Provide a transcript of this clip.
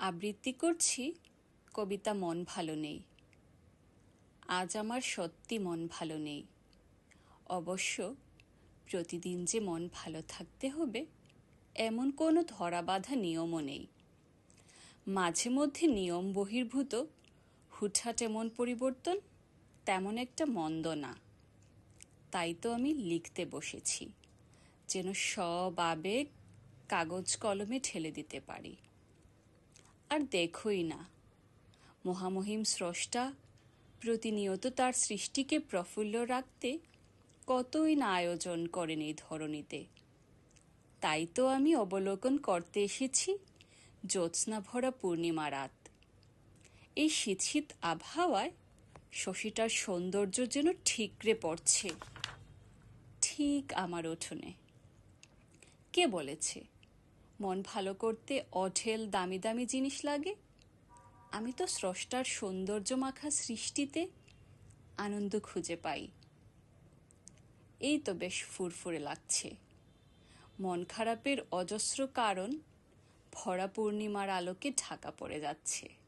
আবৃত্তি করছি, কবিতা মন ভালো নেই। আজ আমার সত্যি মন ভালো নেই। অবশ্য প্রতিদিন যে মন ভালো থাকতে হবে, এমন কোনো ধরাবাঁধা নিয়মও নেই। মাঝে মধ্যে নিয়ম বহির্ভূত, হুটহাট এমন পরিবর্তন তেমন একটা মন্দ না। তাই তো আমি লিখতে বসেছি, যেন সব আবেগ কাগজ কলমে ঠেলে দিতে পারি। আর দেখোই না। মহামহিম স্রষ্টা প্রতিনিয়ত তার সৃষ্টিকে প্রফুল্ল রাখতে কতই না আয়োজন করেন এই ধরনীতে তাই তো আমি অবলোকন করতে এসেছি জ্যোৎস্না ভরা পূর্ণিমা রাত। এই শীত শীত আবহাওয়ায় শশীটার সৌন্দর্য যেন ঠিকরে পড়ছে। ঠিক আমার উঠোনে। কে বলেছে? মন ভালো করতে অঠেল দামি দামি জিনিস লাগে। আমি তো স্রষ্টার সৌন্দর্য মাখা সৃষ্টিতে আনন্দ খুঁজে পাই। এই তো বেশ ফুরফুরে লাগছে। মন খারাপের অজস্র কারণ ভরা পূর্ণিমার আলোকে ঢাকা পড়ে যাচ্ছে।